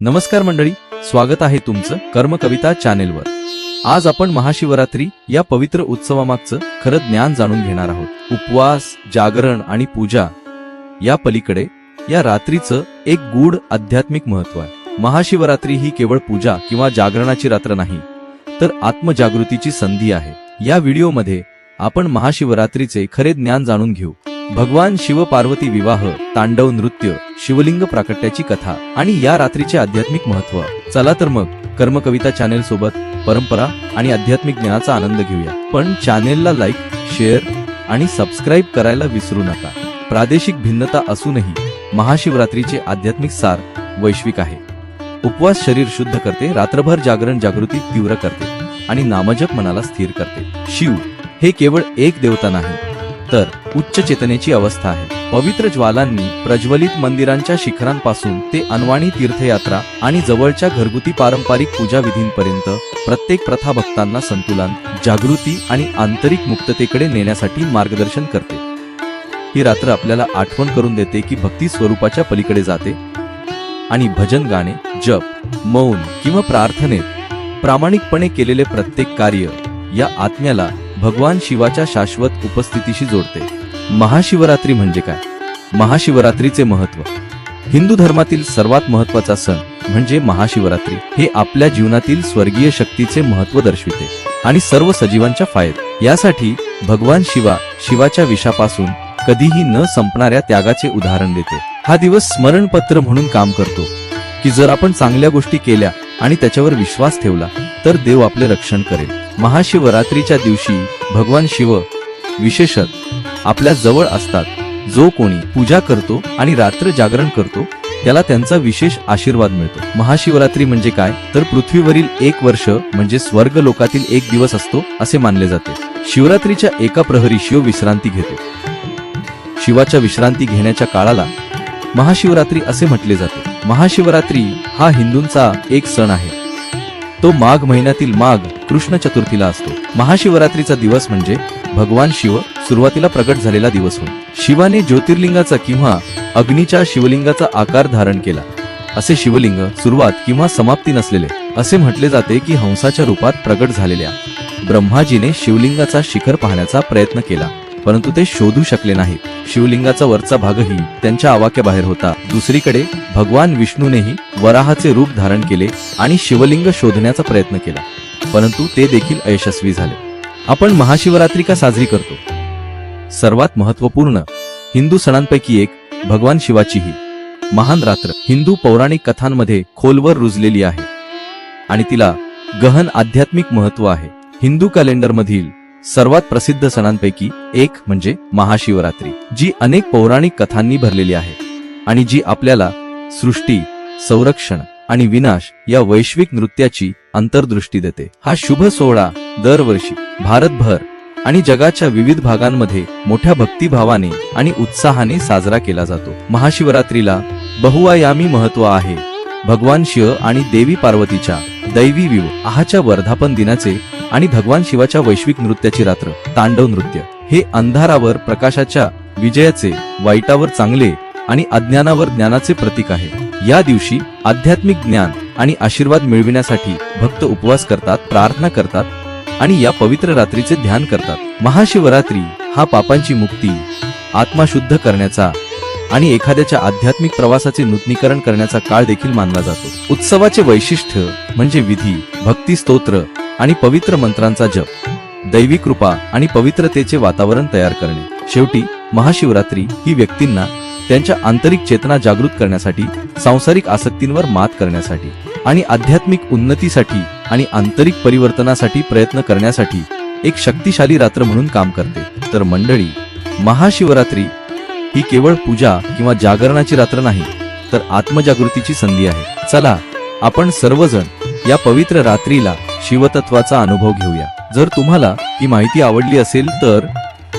नमस्कार मंडळी स्वागत आहे तुमचं कर्मकविता चॅनेलवर. आज आपण महाशिवरात्री या पवित्र उत्सवामागचं खरं ज्ञान जाणून घेणार आहोत. उपवास जागरण आणि पूजा या पलीकडे या रात्रीचं एक गूढ आध्यात्मिक महत्त्व आहे. महाशिवरात्री ही केवळ पूजा किंवा जागरणाची रात्र नाही तर आत्मजागृतीची संधी आहे. या व्हिडिओमध्ये आपण महाशिवरात्रीचे खरे ज्ञान जाणून घेऊ. भगवान शिव पार्वती विवाह तांडव नृत्य शिवलिंग प्राकट्याची कथा आणि या रात्रीचे आध्यात्मिक महत्त्व चला तर मग कर्मकविता चॅनेल सोबत परंपरा आणि आध्यात्मिक ज्ञानाचा आनंद घेऊया. पण चॅनेलला लाईक शेअर आणि सबस्क्राईब करायला विसरू नका. प्रादेशिक भिन्नता असूनही महाशिवरात्रीचे आध्यात्मिक सार वैश्विक आहे. उपवास शरीर शुद्ध करते रात्रभर जागरण जागृती तीव्र करते आणि नामजप मनाला स्थिर करते. शिव हे केवळ एक देवता नाही तर उच्च चेतनेची अवस्था आहे. पवित्र ज्वालांनी प्रज्वलित मंदिरांच्या शिखरांपासून ते अनवाणी तीर्थयात्रा आणि जवळच्या घरगुती पारंपरिक पूजा विधींपर्यंत प्रत्येक प्रथा भक्तांना संतुलन जागृती आणि आंतरिक मुक्ततेकडे नेण्यासाठी मार्गदर्शन करते. ही रात्र आपल्याला आठवण करून देते की भक्ती स्वरूपाच्या पलीकडे जाते आणि भजन गाणे जप मौन किंवा प्रार्थनेत प्रामाणिकपणे केलेले प्रत्येक कार्य या आत्म्याला भगवान शिवाच्या शाश्वत उपस्थितीशी जोडते. महाशिवरात्री म्हणजे काय? महाशिवरात्रीचे महत्त्व. हिंदू धर्मातील सर्वात महत्त्वाचा सण म्हणजे महाशिवरात्री. हे आपल्या जीवनातील स्वर्गीय शक्तीचे महत्त्व दर्शविते आणि सर्व सजीवांच्या फायद यासाठी भगवान शिवा शिवाच्या विषापासून कधीही न संपणाऱ्या त्यागाचे उदाहरण देते. हा दिवस स्मरणपत्र म्हणून काम करतो. की जर आपण चांगल्या गोष्टी केल्या आणि त्याच्यावर विश्वास ठेवला तर देव आपले रक्षण करेल. महाशिवरात्रीच्या दिवशी भगवान शिव विशेषत आपल्या जवळ असतात. जो कोणी पूजा करतो आणि रात्र जागरण करतो त्याला त्यांचा विशेष आशीर्वाद मिळतो. महाशिवरात्री म्हणजे काय? तर पृथ्वीवरील एक वर्ष म्हणजे स्वर्ग लोकातील एक दिवस असतो असे मानले जाते. शिवरात्रीच्या एका प्रहरी शिव विश्रांती घेतो. शिवाच्या विश्रांती घेण्याच्या काळाला महाशिवरात्री असे म्हटले जाते. महाशिवरात्री हा हिंदूंचा एक सण आहे. तो माघ महिन्यातील माघ कृष्ण चतुर्थीला असतो. महाशिवरात्रीचा दिवस म्हणजे भगवान शिव सुरुवातीला प्रकट झालेला दिवस होय. शिवाने ज्योतिर्लिंगाचा किंवा अग्नीच्या शिवलिंगाचा आकार धारण केला. असे शिवलिंग सुरुवात किंवा समाप्ती नसलेले असे म्हटले जाते की हंसाच्या रूपात प्रगट झालेल्या. ब्रह्माजीने शिवलिंगाचा शिखर पाहण्याचा प्रयत्न केला परंतु ते शोधू शकले नाहीत. शिवलिंगाचा वरचा भागही त्यांच्या आवाक्याबाहेर होता. दुसरीकडे भगवान विष्णूनेही वराहाचे रूप धारण केले आणि शिवलिंग शोधण्याचा प्रयत्न केला. परंतु ते देखील अयशस्वी झाले. आपण महाशिवरात्री का साजरी करतो. सर्वात महत्त्वपूर्ण हिंदू सणांपैकी एक भगवान शिवाचीही. महान रात्र. हिंदू पौराणिक कथांमध्ये खोलवर रुजलेली आहे. आणि तिला गहन आध्यात्मिक महत्त्व आहे. हिंदू कॅलेंडरमधील सर्वात प्रसिद्ध सणांपैकी एक म्हणजे महाशिवरात्री जी अनेक पौराणिक कथांनी भरलेली आहे आणि जी आपल्याला सृष्टी संरक्षण आणि विनाश या वैश्विक नृत्याची अंतर्दृष्टी देते. हा शुभ सोहळा दरवर्षी भारतभर आणि जगाच्या विविध भागांमध्ये मोठ्या भक्तिभावाने आणि उत्साहाने साजरा केला जातो. महाशिवरात्रीला बहुआयामी महत्त्व आहे. भगवान शिव आणि देवी पार्वतीच्या दैवी विवाहाच्या वर्धापन दिनाचे आणि भगवान शिवाच्या वैश्विक नृत्याची रात्र तांडव नृत्य. हे अंधारावर प्रकाशाच्या विजयाचे वाईटावर चांगले आणि अज्ञानावर ज्ञानाचे प्रतीक आहे. या दिवशी आध्यात्मिक ज्ञान आणि आशीर्वाद मिळविण्यासाठी भक्त उपवास करतात प्रार्थना करतात आणि या पवित्र रात्रीचे ध्यान करतात. महाशिवरात्री हा पापांची मुक्ती आत्मा शुद्ध करण्याचा आणि एखाद्याच्या आध्यात्मिक प्रवासाचे नूतनीकरण करण्याचा काळ देखील मानला जातो. उत्सवाचे वैशिष्ट्य म्हणजे विधी भक्ती स्तोत्र आणि पवित्र मंत्रांचा जप दैवी कृपा आणि पवित्रतेचे वातावरण तयार करणे. शेवटी महाशिवरात्री ही व्यक्तींना त्यांच्या आंतरिक चेतना जागृत करण्यासाठी सांसारिक आसक्तींवर मात करण्यासाठी आणि आध्यात्मिक उन्नतीसाठी आणि आंतरिक परिवर्तनासाठी प्रयत्न करण्यासाठी एक शक्तिशाली रात्र म्हणून काम करते. तर मंडळी महाशिवरात्री ही केवळ पूजा किंवा जागरणाची रात्र नाही तर आत्मजागृतीची संधी आहे. चला आपण सर्वजण या पवित्र रात्रीला शिवतत्वाचा अनुभव घेऊया. जर तुम्हाला ही माहिती आवडली असेल तर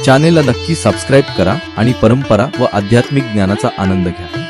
चॅनेलला नक्की सबस्क्राईब करा आणि परंपरा व आध्यात्मिक ज्ञानाचा आनंद घ्या.